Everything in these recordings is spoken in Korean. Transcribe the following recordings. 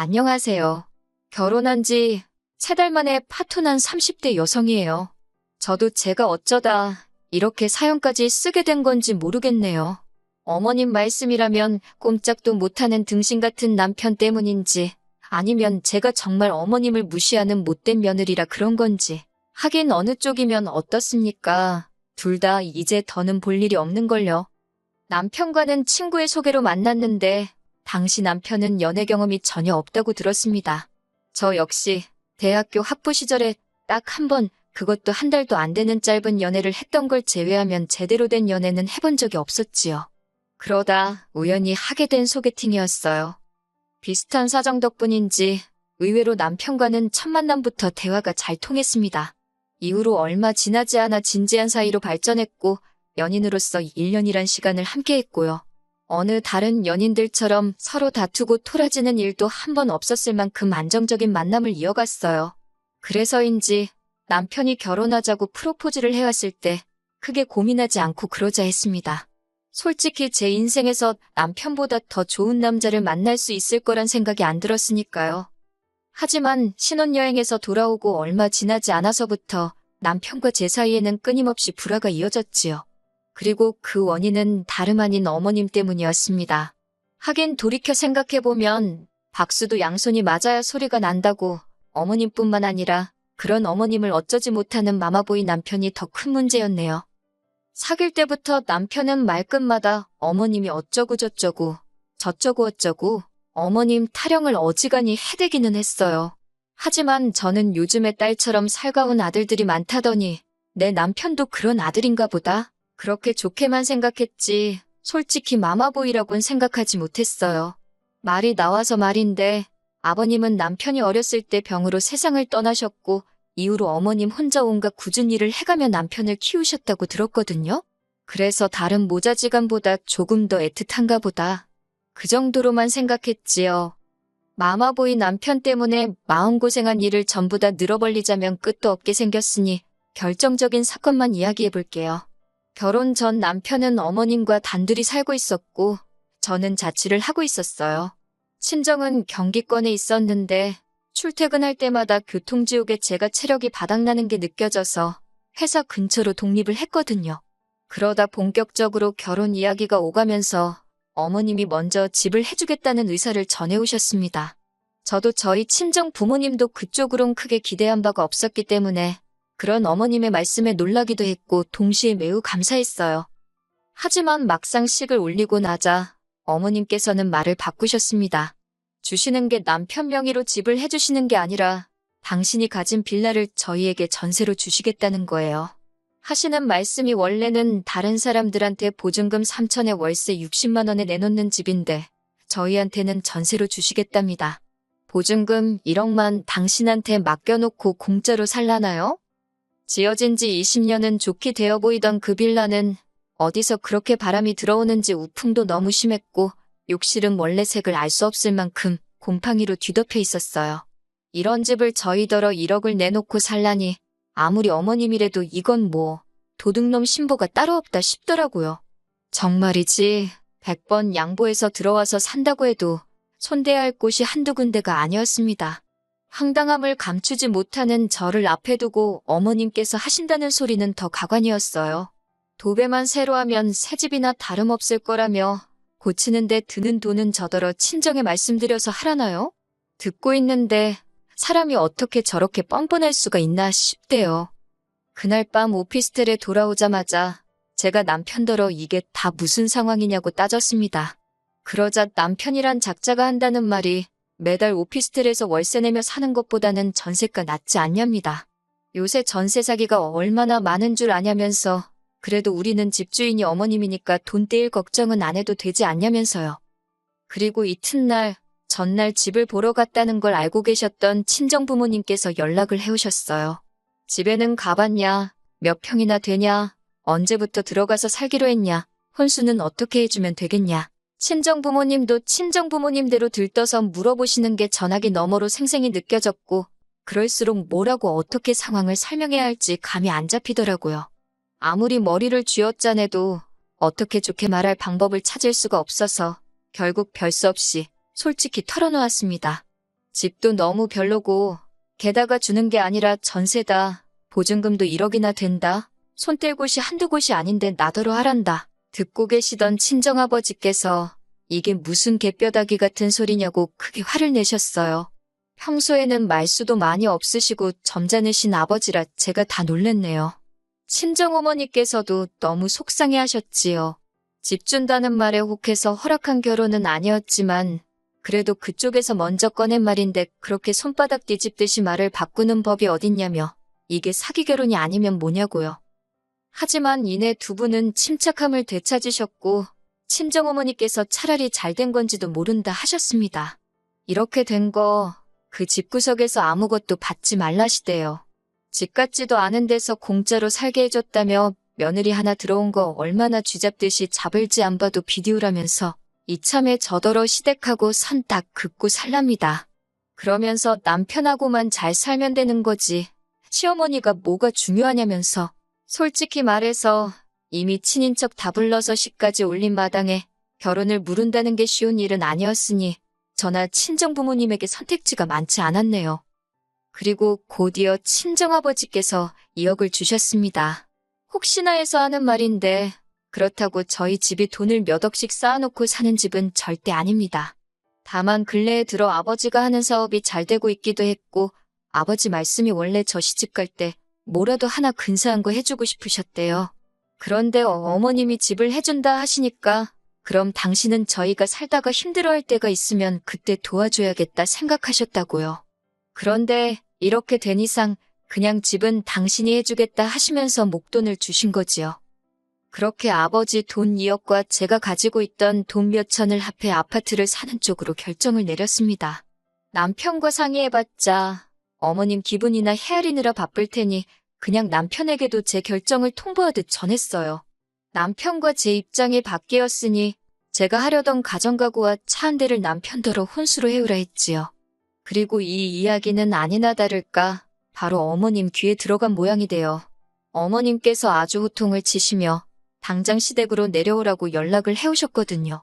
안녕하세요. 결혼한 지 세 달 만에 파토난 30대 여성이에요. 저도 제가 어쩌다 이렇게 사연까지 쓰게 된 건지 모르겠네요. 어머님 말씀이라면 꼼짝도 못하는 등신 같은 남편 때문인지 아니면 제가 정말 어머님을 무시하는 못된 며느리라 그런 건지 하긴 어느 쪽이면 어떻습니까? 둘 다 이제 더는 볼 일이 없는걸요. 남편과는 친구의 소개로 만났는데 당시 남편은 연애 경험이 전혀 없다고 들었습니다. 저 역시 대학교 학부 시절에 딱 한 번, 그것도 한 달도 안 되는 짧은 연애를 했던 걸 제외하면 제대로 된 연애는 해본 적이 없었지요. 그러다 우연히 하게 된 소개팅이었어요. 비슷한 사정 덕분인지 의외로 남편과는 첫 만남부터 대화가 잘 통했습니다. 이후로 얼마 지나지 않아 진지한 사이로 발전했고 연인으로서 1년이란 시간을 함께했고요. 어느 다른 연인들처럼 서로 다투고 토라지는 일도 한 번 없었을 만큼 안정적인 만남을 이어갔어요. 그래서인지 남편이 결혼하자고 프로포즈를 해왔을 때 크게 고민하지 않고 그러자 했습니다. 솔직히 제 인생에서 남편보다 더 좋은 남자를 만날 수 있을 거란 생각이 안 들었으니까요. 하지만 신혼여행에서 돌아오고 얼마 지나지 않아서부터 남편과 제 사이에는 끊임없이 불화가 이어졌지요. 그리고 그 원인은 다름 아닌 어머님 때문이었습니다. 하긴 돌이켜 생각해보면 박수도 양손이 맞아야 소리가 난다고 어머님뿐만 아니라 그런 어머님을 어쩌지 못하는 마마보이 남편이 더 큰 문제였네요. 사귈 때부터 남편은 말끝마다 어머님이 어쩌고저쩌고 저쩌고 어쩌고 어머님 타령을 어지간히 해대기는 했어요. 하지만 저는 요즘의 딸처럼 살가운 아들들이 많다더니 내 남편도 그런 아들인가 보다. 그렇게 좋게만 생각했지 솔직히 마마보이라고는 생각하지 못했어요. 말이 나와서 말인데 아버님은 남편이 어렸을 때 병으로 세상을 떠나셨고 이후로 어머님 혼자 온갖 굳은 일을 해가며 남편을 키우셨다고 들었거든요. 그래서 다른 모자지간보다 조금 더 애틋한가 보다. 그 정도로만 생각했지요. 마마보이 남편 때문에 마음고생한 일을 전부 다 늘어벌리자면 끝도 없게 생겼으니 결정적인 사건만 이야기해 볼게요. 결혼 전 남편은 어머님과 단둘이 살고 있었고 저는 자취를 하고 있었어요. 친정은 경기권에 있었는데 출퇴근할 때마다 교통지옥에 제가 체력이 바닥나는 게 느껴져서 회사 근처로 독립을 했거든요. 그러다 본격적으로 결혼 이야기가 오가면서 어머님이 먼저 집을 해주겠다는 의사를 전해오셨습니다. 저도 저희 친정 부모님도 그쪽으론 크게 기대한 바가 없었기 때문에 그런 어머님의 말씀에 놀라기도 했고 동시에 매우 감사했어요. 하지만 막상 식을 올리고 나자 어머님께서는 말을 바꾸셨습니다. 주시는 게 남편 명의로 집을 해주시는 게 아니라 당신이 가진 빌라를 저희에게 전세로 주시겠다는 거예요. 하시는 말씀이 원래는 다른 사람들한테 보증금 3천에 월세 60만 원에 내놓는 집인데 저희한테는 전세로 주시겠답니다. 보증금 1억만 당신한테 맡겨놓고 공짜로 살라나요? 지어진 지 20년은 좋게 되어 보이던 그 빌라는 어디서 그렇게 바람이 들어오는지 우풍도 너무 심했고 욕실은 원래 색을 알 수 없을 만큼 곰팡이로 뒤덮여 있었어요. 이런 집을 저희더러 1억을 내놓고 살라니 아무리 어머님이라도 이건 뭐 도둑놈 신보가 따로 없다 싶더라고요. 정말이지 100번 양보해서 들어와서 산다고 해도 손대야 할 곳이 한두 군데가 아니었습니다. 황당함을 감추지 못하는 저를 앞에 두고 어머님께서 하신다는 소리는 더 가관이었어요. 도배만 새로 하면 새 집이나 다름없을 거라며 고치는데 드는 돈은 저더러 친정에 말씀드려서 하라나요? 듣고 있는데 사람이 어떻게 저렇게 뻔뻔할 수가 있나 싶대요. 그날 밤 오피스텔에 돌아오자마자 제가 남편더러 이게 다 무슨 상황이냐고 따졌습니다. 그러자 남편이란 작자가 한다는 말이 매달 오피스텔에서 월세 내며 사는 것보다는 전세가 낫지 않냐입니다. 요새 전세 사기가 얼마나 많은 줄 아냐면서 그래도 우리는 집주인이 어머님이니까 돈 떼일 걱정은 안 해도 되지 않냐면서요. 그리고 이튿날 전날 집을 보러 갔다는 걸 알고 계셨던 친정 부모님께서 연락을 해오셨어요. 집에는 가봤냐? 몇 평이나 되냐? 언제부터 들어가서 살기로 했냐? 혼수는 어떻게 해주면 되겠냐? 친정 부모님도 친정 부모님대로 들떠서 물어보시는 게 전화기 너머로 생생히 느껴졌고, 그럴수록 뭐라고 어떻게 상황을 설명해야 할지 감이 안 잡히더라고요. 아무리 머리를 쥐어짜내도 어떻게 좋게 말할 방법을 찾을 수가 없어서 결국 별수 없이 솔직히 털어놓았습니다. 집도 너무 별로고, 게다가 주는 게 아니라 전세다. 보증금도 1억이나 된다. 손 뗄 곳이 한두 곳이 아닌데 나더러 하란다. 듣고 계시던 친정아버지께서 이게 무슨 개뼈다귀 같은 소리냐고 크게 화를 내셨어요. 평소에는 말수도 많이 없으시고 점잖으신 아버지라 제가 다 놀랬네요. 친정어머니께서도 너무 속상해 하셨지요. 집 준다는 말에 혹해서 허락한 결혼은 아니었지만 그래도 그쪽에서 먼저 꺼낸 말인데 그렇게 손바닥 뒤집듯이 말을 바꾸는 법이 어딨냐며 이게 사기 결혼이 아니면 뭐냐고요. 하지만 이내 두 분은 침착함을 되찾으셨고 친정어머니께서 차라리 잘 된 건지도 모른다 하셨습니다. 이렇게 된 거 그 집구석에서 아무것도 받지 말라시대요. 집 같지도 않은 데서 공짜로 살게 해줬다며 며느리 하나 들어온 거 얼마나 쥐잡듯이 잡을지 안 봐도 비디오라면서 이참에 저더러 시댁하고 선딱 긋고 살랍니다. 그러면서 남편하고만 잘 살면 되는 거지. 시어머니가 뭐가 중요하냐면서. 솔직히 말해서 이미 친인척 다 불러서 시까지 올린 마당에 결혼을 무른다는 게 쉬운 일은 아니었으니 저나 친정 부모님에게 선택지가 많지 않았네요. 그리고 곧이어 친정아버지께서 2억을 주셨습니다. 혹시나 해서 하는 말인데 그렇다고 저희 집이 돈을 몇 억씩 쌓아놓고 사는 집은 절대 아닙니다. 다만 근래에 들어 아버지가 하는 사업이 잘 되고 있기도 했고 아버지 말씀이 원래 저 시집 갈때 뭐라도 하나 근사한 거 해주고 싶으셨대요. 그런데 어- 어머님이 집을 해준다 하시니까 그럼 당신은 저희가 살다가 힘들어할 때가 있으면 그때 도와줘야겠다 생각하셨다고요. 그런데 이렇게 된 이상 그냥 집은 당신이 해주겠다 하시면서 목돈을 주신 거지요. 그렇게 아버지 돈 2억과 제가 가지고 있던 돈 몇천을 합해 아파트를 사는 쪽으로 결정을 내렸습니다. 남편과 상의해봤자 어머님 기분이나 헤아리느라 바쁠 테니 그냥 남편에게도 제 결정을 통보하듯 전했어요. 남편과 제 입장이 바뀌었으니 제가 하려던 가정가구와 차 한 대를 남편더러 혼수로 해오라 했지요. 그리고 이 이야기는 아니나 다를까 바로 어머님 귀에 들어간 모양이 돼요. 어머님께서 아주 호통을 치시며 당장 시댁으로 내려오라고 연락을 해오셨거든요.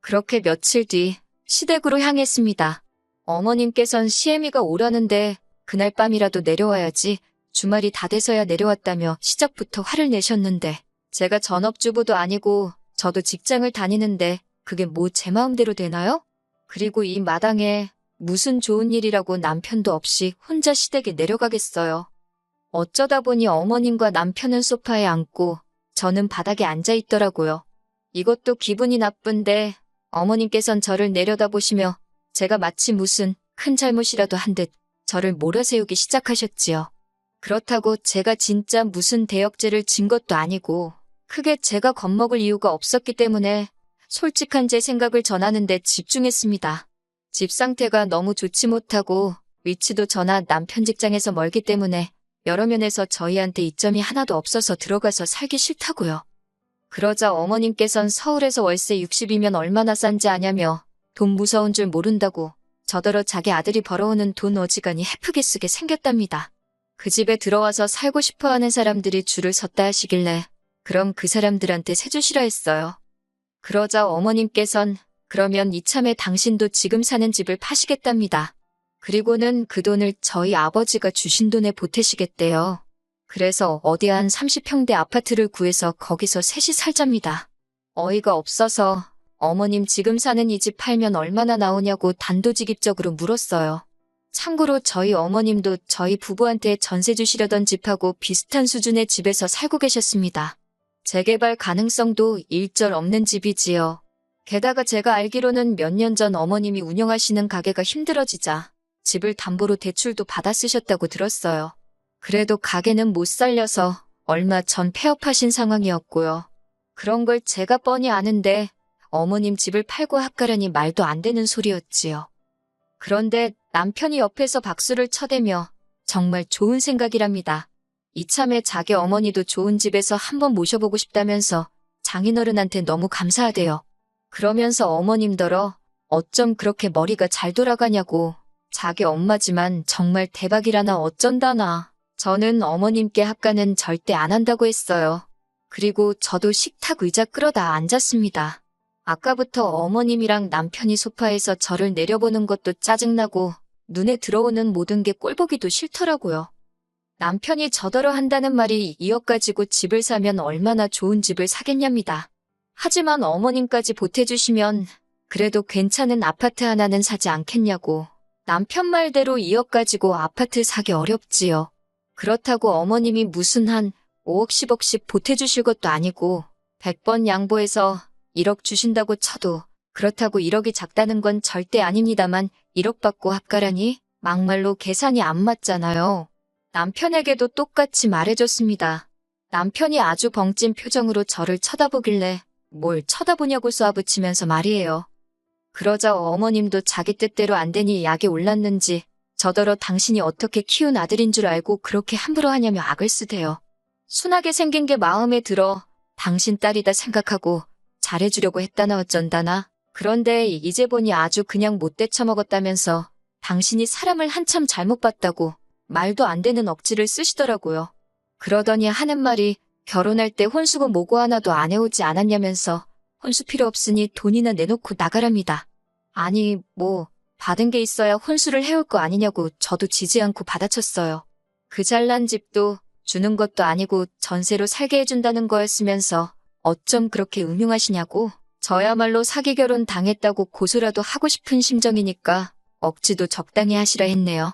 그렇게 며칠 뒤 시댁으로 향했습니다. 어머님께선 시애미가 오라는데 그날 밤이라도 내려와야지 주말이 다 돼서야 내려왔다며 시작부터 화를 내셨는데 제가 전업주부도 아니고 저도 직장을 다니는데 그게 뭐 제 마음대로 되나요? 그리고 이 마당에 무슨 좋은 일이라고 남편도 없이 혼자 시댁에 내려가겠어요. 어쩌다 보니 어머님과 남편은 소파에 앉고 저는 바닥에 앉아 있더라고요. 이것도 기분이 나쁜데 어머님께선 저를 내려다보시며 제가 마치 무슨 큰 잘못이라도 한 듯 저를 몰아세우기 시작하셨지요. 그렇다고 제가 진짜 무슨 대역죄를 진 것도 아니고 크게 제가 겁먹을 이유가 없었기 때문에 솔직한 제 생각을 전하는 데 집중했습니다. 집 상태가 너무 좋지 못하고 위치도 저나 남편 직장에서 멀기 때문에 여러 면에서 저희한테 이점이 하나도 없어서 들어가서 살기 싫다고요. 그러자 어머님께선 서울에서 월세 60이면 얼마나 싼지 아냐며 돈 무서운 줄 모른다고 저더러 자기 아들이 벌어오는 돈 어지간히 헤프게 쓰게 생겼답니다. 그 집에 들어와서 살고 싶어 하는 사람들이 줄을 섰다 하시길래 그럼 그 사람들한테 세주시라 했어요. 그러자 어머님께선 그러면 이참에 당신도 지금 사는 집을 파시겠답니다. 그리고는 그 돈을 저희 아버지가 주신 돈에 보태시겠대요. 그래서 어디 한 30평대 아파트를 구해서 거기서 셋이 살잡니다. 어이가 없어서 어머님 지금 사는 이 집 팔면 얼마나 나오냐고 단도직입적으로 물었어요. 참고로 저희 어머님도 저희 부부한테 전세 주시려던 집하고 비슷한 수준의 집에서 살고 계셨습니다. 재개발 가능성도 일절 없는 집이지요. 게다가 제가 알기로는 몇 년 전 어머님이 운영하시는 가게가 힘들어지자 집을 담보로 대출도 받아 쓰셨다고 들었어요. 그래도 가게는 못 살려서 얼마 전 폐업하신 상황이었고요. 그런 걸 제가 뻔히 아는데 어머님 집을 팔고 합가라니 말도 안 되는 소리였지요. 그런데 남편이 옆에서 박수를 쳐대며 정말 좋은 생각이랍니다. 이참에 자기 어머니도 좋은 집에서 한번 모셔보고 싶다면서 장인어른한테 너무 감사하대요. 그러면서 어머님더러 어쩜 그렇게 머리가 잘 돌아가냐고 자기 엄마지만 정말 대박이라나 어쩐다나 저는 어머님께 합가는 절대 안 한다고 했어요. 그리고 저도 식탁 의자 끌어다 앉았습니다. 아까부터 어머님이랑 남편이 소파에서 저를 내려보는 것도 짜증나고 눈에 들어오는 모든 게 꼴보기도 싫더라고요. 남편이 저더러 한다는 말이 이어가지고 집을 사면 얼마나 좋은 집을 사겠냐입니다. 하지만 어머님까지 보태주시면 그래도 괜찮은 아파트 하나는 사지 않겠냐고. 남편 말대로 이어가지고 아파트 사기 어렵지요. 그렇다고 어머님이 무슨 한 5억 10억씩 보태주실 것도 아니고 100번 양보해서 1억 주신다고 쳐도 그렇다고 1억이 작다는 건 절대 아닙니다만 1억 받고 합가라니 막말로 계산이 안 맞잖아요. 남편에게도 똑같이 말해줬습니다. 남편이 아주 벙찐 표정으로 저를 쳐다보길래 뭘 쳐다보냐고 쏘아붙이면서 말이에요. 그러자 어머님도 자기 뜻대로 안 되니 약이 올랐는지 저더러 당신이 어떻게 키운 아들인 줄 알고 그렇게 함부로 하냐며 악을 쓰대요. 순하게 생긴 게 마음에 들어 당신 딸이다 생각하고 잘해주려고 했다나 어쩐다나. 그런데 이제 보니 아주 그냥 못돼 처먹었다면서 당신이 사람을 한참 잘못 봤다고 말도 안 되는 억지를 쓰시더라고요. 그러더니 하는 말이 결혼할 때 혼수고 뭐고 하나도 안 해오지 않았냐면서 혼수 필요 없으니 돈이나 내놓고 나가랍니다. 아니, 뭐, 받은 게 있어야 혼수를 해올 거 아니냐고 저도 지지 않고 받아쳤어요. 그 잘난 집도 주는 것도 아니고 전세로 살게 해준다는 거였으면서 어쩜 그렇게 음흉하시냐고. 저야말로 사기 결혼 당했다고 고소라도 하고 싶은 심정이니까 억지도 적당히 하시라 했네요.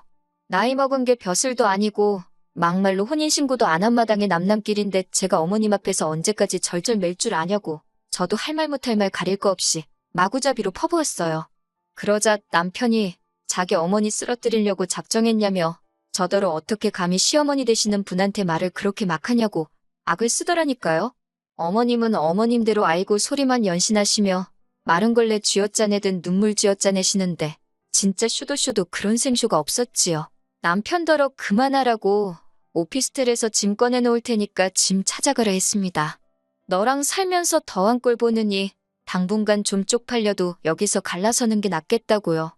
나이 먹은 게 벼슬도 아니고 막말로 혼인신고도 안 한 마당에 남남길인데 제가 어머님 앞에서 언제까지 절절 맬 줄 아냐고 저도 할 말 못할 말 가릴 거 없이 마구잡이로 퍼부었어요. 그러자 남편이 자기 어머니 쓰러뜨리려고 작정했냐며 저더러 어떻게 감히 시어머니 되시는 분한테 말을 그렇게 막 하냐고 악을 쓰더라니까요. 어머님은 어머님대로 알고 소리만 연신하시며 마른 걸레 쥐어짜내든 눈물 쥐어짜내시는데 진짜 쇼도쇼도 그런 생쇼가 없었지요. 남편더러 그만하라고 오피스텔에서 짐 꺼내놓을 테니까 짐 찾아가라 했습니다. 너랑 살면서 더한 꼴 보느니 당분간 좀 쪽팔려도 여기서 갈라서는 게 낫겠다고요.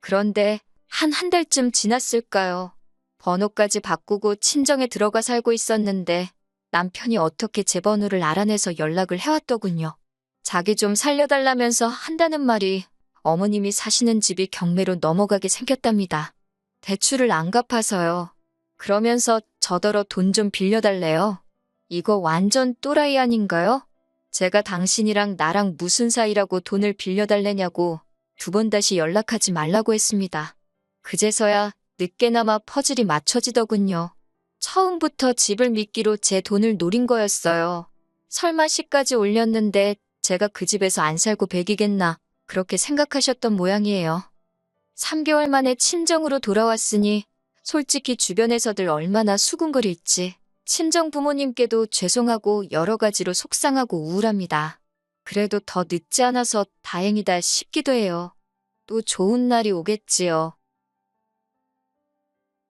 그런데 한 한 달쯤 지났을까요? 번호까지 바꾸고 친정에 들어가 살고 있었는데 남편이 어떻게 제 번호를 알아내서 연락을 해왔더군요. 자기 좀 살려달라면서 한다는 말이 어머님이 사시는 집이 경매로 넘어가게 생겼답니다. 대출을 안 갚아서요. 그러면서 저더러 돈 좀 빌려달래요. 이거 완전 또라이 아닌가요? 제가 당신이랑 나랑 무슨 사이라고 돈을 빌려달래냐고 두 번 다시 연락하지 말라고 했습니다. 그제서야 늦게나마 퍼즐이 맞춰지더군요. 처음부터 집을 믿기로 제 돈을 노린 거였어요. 설마 시까지 올렸는데 제가 그 집에서 안 살고 백이겠나 그렇게 생각하셨던 모양이에요. 3개월 만에 친정으로 돌아왔으니 솔직히 주변에서들 얼마나 수군거릴지 친정 부모님께도 죄송하고 여러 가지로 속상하고 우울합니다. 그래도 더 늦지 않아서 다행이다 싶기도 해요. 또 좋은 날이 오겠지요.